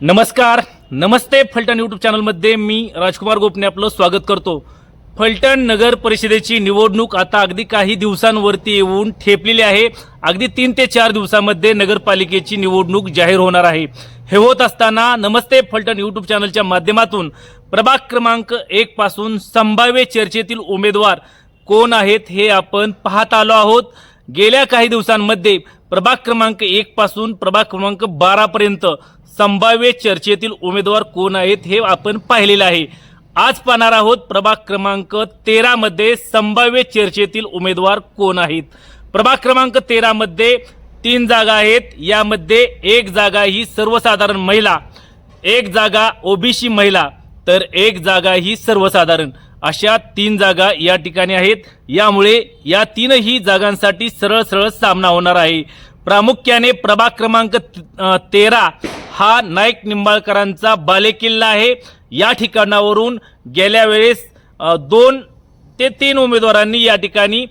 नमस्कार नमस्ते फलटण यूट्यूब चॅनलमध्ये मी राजकुमार गोपने आपलं स्वागत करतो. फलटण नगर परिषदेची निवडणूक आता अगदी काही दिवसांवरती येऊन ठेपलेली आहे. अगदी तीन ते चार दिवसामध्ये नगरपालिकेची निवडणूक जाहीर होणार आहे. हे होत असताना नमस्ते फलटण यूट्यूब चॅनलच्या माध्यमातून प्रभाग क्रमांक एक पासून संभाव्य चर्चेतील उमेदवार कोण आहेत हे आपण पाहत आलो आहोत. गेल्या काही दिवसांमध्ये प्रभाग क्रमांक एक पासून प्रभाग क्रमांक बारा पर्यंत संभाव्य चर्चेतील उमेदवार कोण आहेत हे आपण पाहिलेलं आहे. आज पाहणार आहोत प्रभाग क्रमांक तेरा मध्ये संभाव्य चर्चेतील उमेदवार कोण आहेत. प्रभाग क्रमांक तेरा मध्ये तीन जागा आहेत. यामध्ये एक जागा ही सर्वसाधारण महिला एक जागा ओबीसी महिला तर एक जागा ही सर्वसाधारण. अशा तीन जागा या ठिकाणी आहेत. यामुळे या तीनही जागांसाठी सरळ सरळ सामना होणार आहे. प्रामुख्याने प्रभाग क्रमांक तेरा हा नाईक निंबाळकरांचा बालेकिल्ला आहे. या ठिकाणावरून गेल्या वेळेस दोन ते तीन उमेदवारांनी या ठिकाणी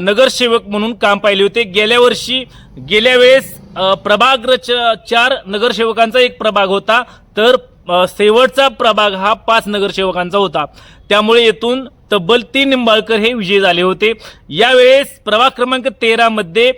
नगरसेवक म्हणून काम पाहिले होते. गेल्या वर्षी गेल्या वेळेस प्रभाग च- चार नगरसेवकांचा एक प्रभाग होता. तर शेवटचा प्रभाग हा पाच नगरसेवकांचा होता. त्यामुळे येथून तब्बल तीन निंबाळकर हे विजयी झाले होते. यावेळेस प्रभाग क्रमांक तेरामध्ये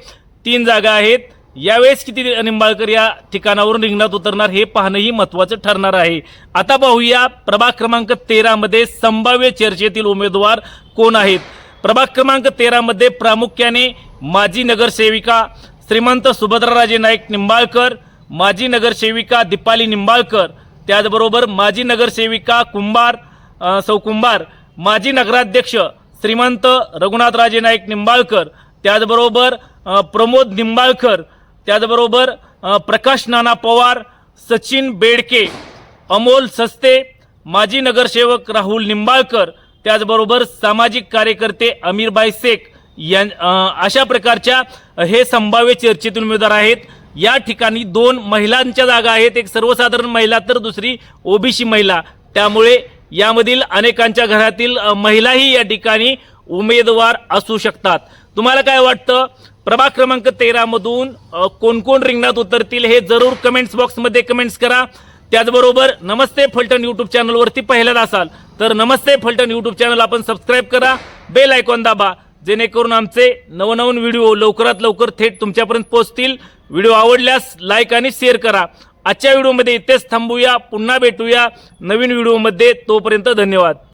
तीन जागा आहेत. यावेळेस किती निंबाळकर या ठिकाणावरून रिंगणात उतरणार हे पाहणंही महत्वाचं ठरणार आहे. आता पाहूया प्रभाग क्रमांक तेरामध्ये संभाव्य चर्चेतील उमेदवार कोण आहेत. प्रभाग क्रमांक तेरामध्ये प्रामुख्याने माजी नगरसेविका श्रीमंत सुभद्राराजे नाईक निंबाळकर माजी नगरसेविका दीपाली निंबाळकर त्याचबरोबर माजी नगरसेविका कुंभार सौ कुंभार माजी नगराध्यक्ष श्रीमंत रघुनाथराजे नाईक निंबाळकर त्याचबरोबर प्रमोद निंबाळकर त्याचबरोबर प्रकाश नाना पवार सचिन बेडके अमोल सस्ते माजी नगरसेवक राहुल निंबाळकर त्याचबरोबर सामाजिक कार्यकर्ते अमीरबाई शेख यां अशा प्रकारच्या हे संभाव्य चर्चेतील उमेदवार आहेत. या ठिकाणी दोन महिलांच्या जागा आहेत. एक सर्वसाधारण महिला तर दुसरी ओबीसी महिला. त्यामुळे यामधील अनेकांच्या घरातील महिलाही या ठिकाणी उमेदवार असू शकतात. तुम्हाला काय वाटतं? प्रभाग क्रमांक तेरामधून कोण कोण रिंगणात उतरतील हे जरूर कमेंट्स बॉक्समध्ये कमेंट्स करा. त्याचबरोबर नमस्ते फलटण यूट्यूब चॅनलवरती पहिल्यांदा असाल तर नमस्ते फलटण यूट्यूब चॅनल आपण सबस्क्राईब करा. बेल आयकॉन दाबा. जेणेकरून आमचे नवनवीन व्हिडिओ लवकरात लवकर थेट तुमच्यापर्यंत पोहोचतील. व्हिडिओ आवडल्यास लाईक आणि शेअर करा. आजच्या व्हिडिओमध्ये इथेच थांबूया पुन्हा भेटूया नवीन व्हिडिओमध्ये. तोपर्यंत धन्यवाद.